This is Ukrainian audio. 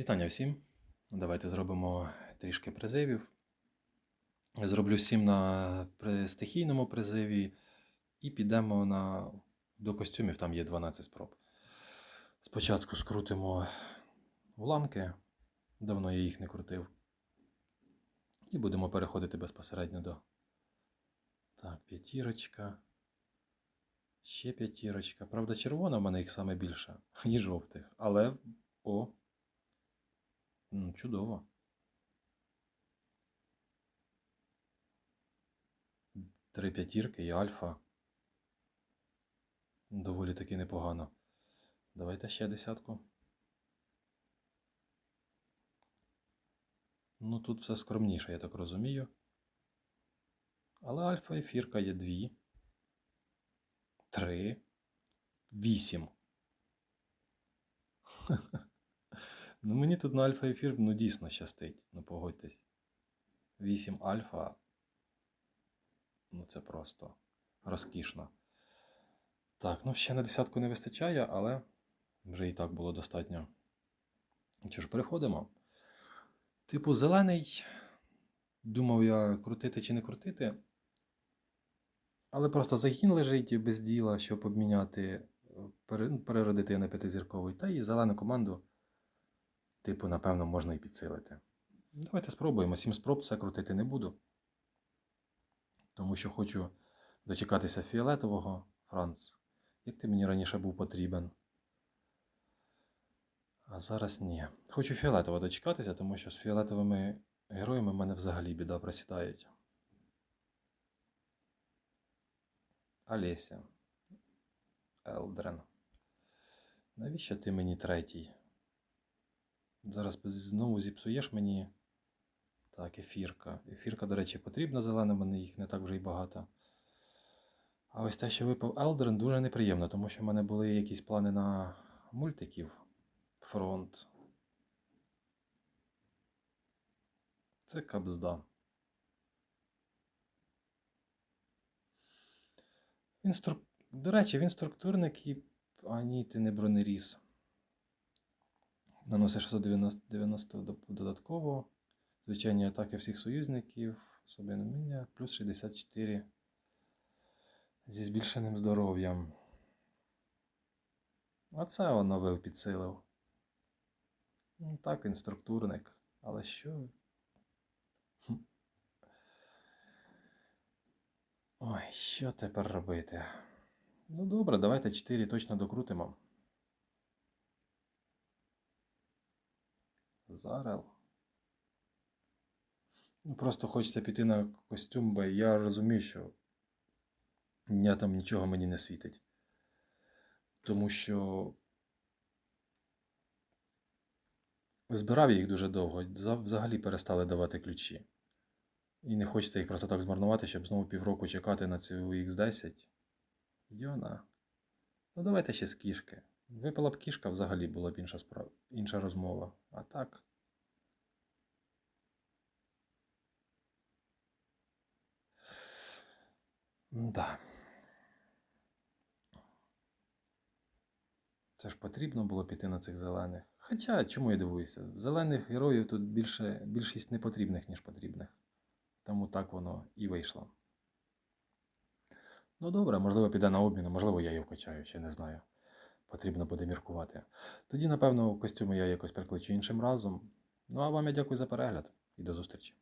Вітання всім. Давайте зробимо трішки призивів. Зроблю 7 на стихійному призиві і підемо на... до костюмів, там є 12 спроб. Спочатку скрутимо уламки, давно я їх не крутив. І будемо переходити безпосередньо до. Так, п'ятірочка. Ще п'ятірочка. Правда, червона в мене їх саме більше, і жовтих. Але. О, Чудово. Три п'ятірки і альфа. Доволі таки непогано. Давайте ще десятку. Ну, тут все скромніше, я так розумію. Але альфа і фірка є дві. Три. Вісім. Ну, мені тут на альфа ефір ну, дійсно щастить. Ну погодьтесь. 8 альфа. Ну це просто розкішно. Так, ну ще на десятку не вистачає, але вже і так було достатньо. Що ж, переходимо. Типу, зелений. Думав я крутити чи не крутити. Але просто загін лежить без діла, щоб обміняти, переродити на п'ятизірковий. Та і зелену команду. Типу, напевно, можна і підсилити. Давайте спробуємо. Сім спроб все крутити не буду. Тому що хочу дочекатися фіолетового, Франц. Як ти мені раніше був потрібен. А зараз ні. Хочу фіолетового дочекатися, тому що з фіолетовими героями в мене взагалі біда просідають. Олеся. Елдрен. Навіщо ти мені третій? Зараз знову зіпсуєш мені. Так, ефірка. Ефірка, до речі, потрібна зелена, мене їх не так вже й багато. А ось те, що випав Елдерен, дуже неприємно, тому що в мене були якісь плани на мультиків. Фронт. Це кабзда. Він. До речі, він структурник і. А ні, ти не бронеріз. Наносить 690 90 додатково. Звичайні атаки всіх союзників. Особливе вміння, плюс 64 зі збільшеним здоров'ям. Оце воно вив підсилив. Ну, так, він структурник. Але що? Ой, що тепер робити? Ну добре, давайте 4 точно докрутимо. Зарел. Ну, просто хочеться піти на костюм, бо я розумію, що я там нічого мені не світить. Тому що збирав я їх дуже довго, взагалі перестали давати ключі. І не хочеться їх просто так змарнувати, щоб знову півроку чекати на цю X10. Йона. Ну давайте ще з кішки. Випала б кішка, взагалі була б інша справа, інша розмова. А так. Да. Це ж потрібно було піти на цих зелених. Хоча, чому я дивуюся? Зелених героїв тут більше, більшість не потрібних, ніж потрібних. Тому так воно і вийшло. Ну добре, можливо, піде на обмін, можливо, я її вкачаю, ще не знаю. Потрібно буде міркувати. Тоді, напевно, костюми я якось перекличу іншим разом. Ну а вам я дякую за перегляд і до зустрічі.